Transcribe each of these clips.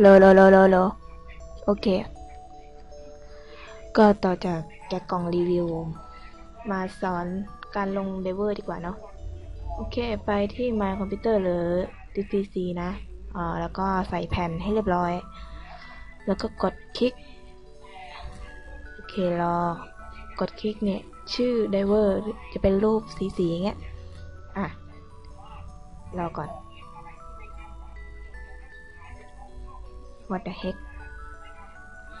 โลโลโลโลโลโอเค ก็ต่อจากแกะกล่องรีวิว มาสอนการลงเดเวอร์ดีกว่าเนาะ โอเค ไปที่ My Computer หรือ DCC นะอ่าแล้วก็ใส่แผ่นให้เรียบร้อย แล้วก็กดคลิก โอเครอกดคลิกเนี่ย ชื่อ diver จะเป็นรูปสีๆอย่างเงี้ย อะ รอก่อน what the heck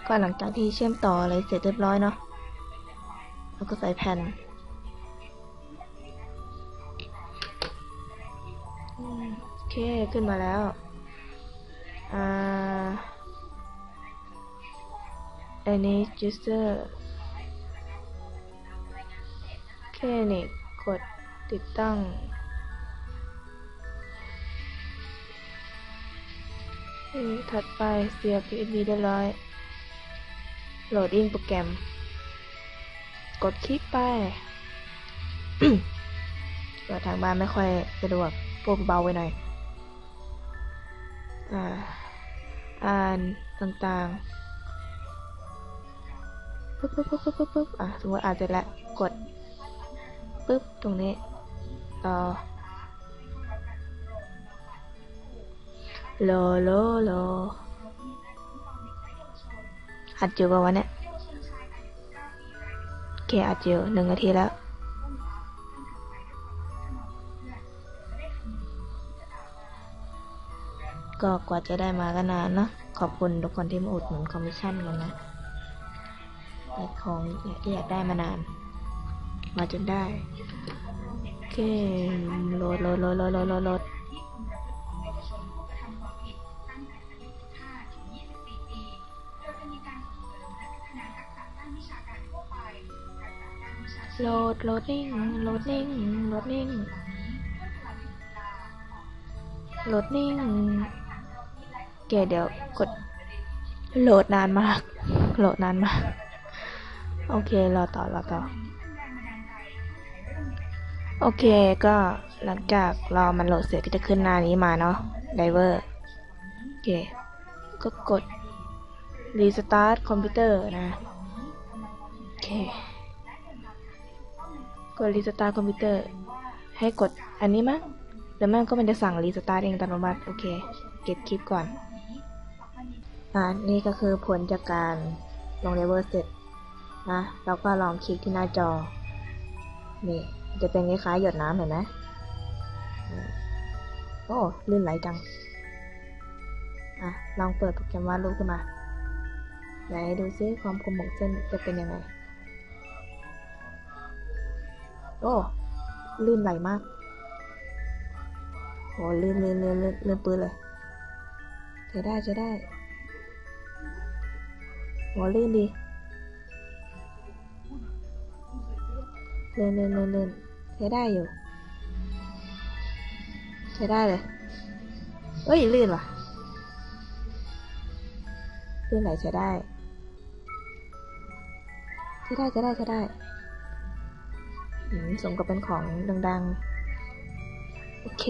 ก็หลังจากที่เชื่อมต่ออะไรเสร็จเรียบร้อยเนาะแล้วก็ใส่แผ่นโอเค ขึ้นมาแล้ว อ่าอันนี้ user โอเคนี่กดติดตั้ง ถัดไปเสียบ USB เรียบร้อย โหลดอินโปรแกรม กดคลิกไปเปิดทางบ้านไม่ค่อยสะดวกพูดเบาไว้หน่อย อ่า อ่านต่างๆปึ๊บปึ๊บปึ๊บปึ๊บปึ๊บปึ๊บอะสมมติอ่านเสร็จแล้ว กด ปึ๊บ ตรงนี้ ต่อ โลโลโลอัดอยู่ป่าวะเนี่ยโอเคอัดอยู่หนึ่งนาทีแล้วก็กว่าจะได้มาก็นานเนอะขอบคุณทุกคนที่มาอุดหนุนคอมมิชชั่นกันนะแต่ของที่อยากได้มานาน มาจนได้ โอเคโหลดโหลดโหลดโหลดโหลด โหลดโหลดนิ่งโหลดนิ่งโหลดนิ่งโหลดนิ่งเกเดี๋ยวกดโหลดนานมาก โหลดนานมาก โอเค รอต่อ รอต่อ โอเค ก็หลังจากรอมันโหลดเสร็จก็จะขึ้นหน้านี้มาเนาะ diver โอเค ก็กด restart คอมพิวเตอร์นะ โอเค กดรีสตาร์ทคอมพิวเตอร์ ให้กดอันนี้มั้งหรือไม่ก็มันจะสั่งรีสตาร์ทเองอัตโนมัติโอเค เก็บคลิปก่อน อ่า นี่ก็คือผลจากการลงเลเวอร์เสร็จนะเราก็ลองคลิกที่หน้าจอ นี่ จะเป็นคล้ายๆหยดน้ำเห็นไหมโอ้ลื่นไหลจัง อะ ลองเปิดโปรแกรมวาดรูปขึ้นมา ไหนดูซิความคมของเส้นจะเป็นยังไง โอ้ลื่นไหลมากโอ้ลื่นลื่นลื่นลื่นลื่นปืนเลยใช้ได้ใช้ได้โอ้ลื่นดีลื่นลื่นลื่นลื่นใช้ได้อยู่ใช้ได้เลยเอ้ยลื่นว่ะลื่นไหลใช้ได้ใช้ได้ใช้ได้ใช้ได้ สมกับเป็นของดังๆ โอเค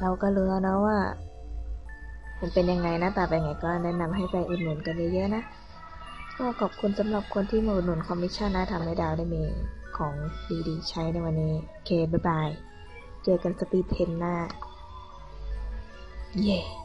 เราก็รู้แล้วนะว่ามันเป็นยังไงหน้าตาเป็นไงก็แนะนำให้ไปอุดหนุนกันเยอะๆนะ ก็ขอบคุณสำหรับคนที่มาอุดหนุนคอมมิชชั่นนะทำให้ดาวได้มีของดีๆ ใช้ในวันนี้ โอเค บ๊ายบาย เจอกันสปีดเทนหน้า เย้